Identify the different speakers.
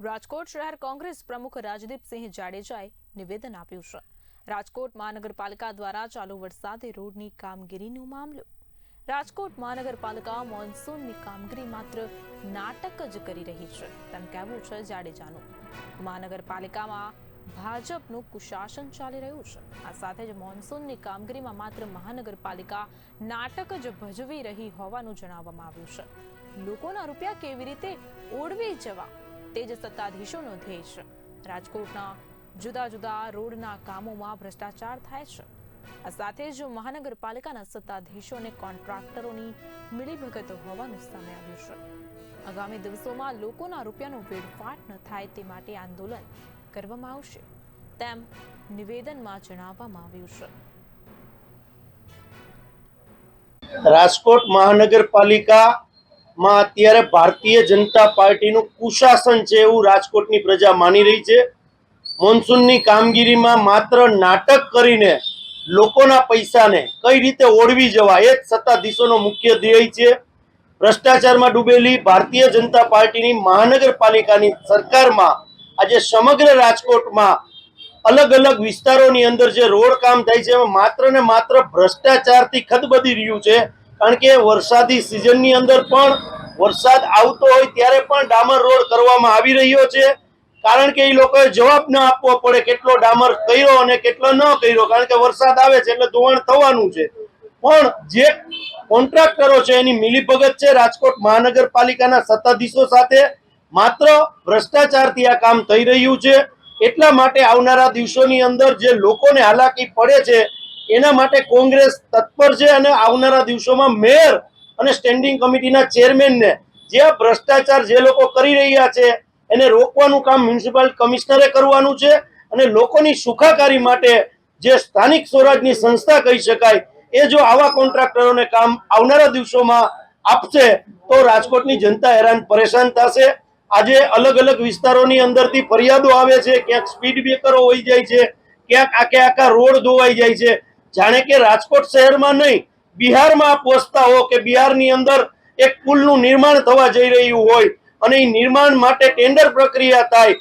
Speaker 1: રાજકોટ શહેર કોંગ્રેસ પ્રમુખ રાજદીપસિંહ જાડેજાએ નિવેદન આપ્યું છે. રાજકોટ મહાનગરપાલિકા દ્વારા ચાલુ વરસાદે રોડની કામગીરીનો મામલો. રાજકોટ મહાનગરપાલિકા મોન્સૂનની કામગીરી માત્ર નાટક જ કરી રહી છે. તેમ કહેવું છે જાડેજાનું. મહાનગરપાલિકામાં ભાજપનું કુશાસન ચાલી રહ્યું છે. આ સાથે જ મોન્સૂનની કામગીરીમાં માત્ર મહાનગરપાલિકા નાટક જ ભજવી રહી હોવાનું જણાવવામાં આવ્યું છે. લોકોના રૂપિયા કેવી રીતે ઓળવી જવા તે સત્તાધીશોનો ધ્યેય છે. રાજકોટના જુદા જુદા રોડના કામોમાં ભ્રષ્ટાચાર થાય છે. આ સાથે જ મહાનગરપાલિકાના સત્તાધીશો અને કોન્ટ્રાક્ટરોની મિલીભગત હોવાનું સામે આવ્યું છે. આગામી દિવસોમાં લોકોના રૂપિયાનો વેડફાટ ન થાય તે માટે આંદોલન કરવામાં આવશે, તેમ નિવેદનમાં જણાવવામાં આવ્યું છે.
Speaker 2: રાજકોટ મહાનગરપાલિકામાં અત્યારે ભારતીય જનતા પાર્ટીનું કુશાસન છે એવું રાજકોટની પ્રજા માની રહી છે. મોન્સૂનની કામગીરીમાં માત્ર નાટક કરીને લોકોના પૈસાને કઈ રીતે ઓળવી જવા એ જ સત્તાધીશોનો મુખ્ય ધ્યેય છે. ભ્રષ્ટાચારમાં ડૂબેલી ભારતીય જનતા પાર્ટીની મહાનગરપાલિકાની સરકારમાં આજે સમગ્ર રાજકોટમાં અલગ અલગ વિસ્તારોની અંદર જે રોડ કામ થાય છે, એમાં માત્ર ને માત્ર ભ્રષ્ટાચારથી ખદબદી રહ્યું છે. કારણ કે વરસાદી સિઝનની અંદર પણ વરસાદ આવતો હોય ત્યારે પણ ડામર રોડ કરવામાં આવી રહ્યો છે. કારણ કે એ લોકોએ જવાબ ન આપવો પડે કેટલો ડામર કર્યો અને કેટલો ન કર્યો. કારણ કે વરસાદ આવે છે એટલે ધોવાણ થવાનું છે. પણ જે કોન્ટ્રાક્ટરો છે, એની મિલીભગત છે રાજકોટ મહાનગરપાલિકાના સત્તાધીશો સાથે માત્ર ભ્રષ્ટાચારથી આ કામ થઈ રહ્યું છે. એટલા માટે આવનારા દિવસોની અંદર જે લોકોને હાલાકી પડે છે, એના માટે કોંગ્રેસ તત્પર છે અને આવનારા દિવસોમાં મેયર અને સ્ટેન્ડિંગ કમિટીના ચેરમેનને જે ભ્રષ્ટાચાર જે લોકો કરી રહ્યા છે, એને રોકવાનું કામ મ્યુનિસિપલ કમિશનરે કરવાનું છે અને લોકોની સુખાકારી માટે જે સ્થાનિક સ્વરાજની સંસ્થા કહી શકાય, એ જો આવા કોન્ટ્રાક્ટરોને કામ આવનારા દિવસોમાં આપશે, તો રાજકોટની જનતા હેરાન પરેશાન થશે. આજે અલગ અલગ વિસ્તારોની અંદરથી ફરિયાદો આવે છે, ક્યાંક સ્પીડ બ્રેકરો હોઈ જાય છે, ક્યાંક આખે આખા રોડ ધોવાઈ જાય છે. જાણે કે રાજકોટ શહેરમાં નહીં બિહારમાં પહોંચતા હો કે બિહારની અંદર એક પુલનું નિર્માણ થવા જઈ રહ્યું હોય અને એ નિર્માણ માટે ટેન્ડર પ્રક્રિયા થાય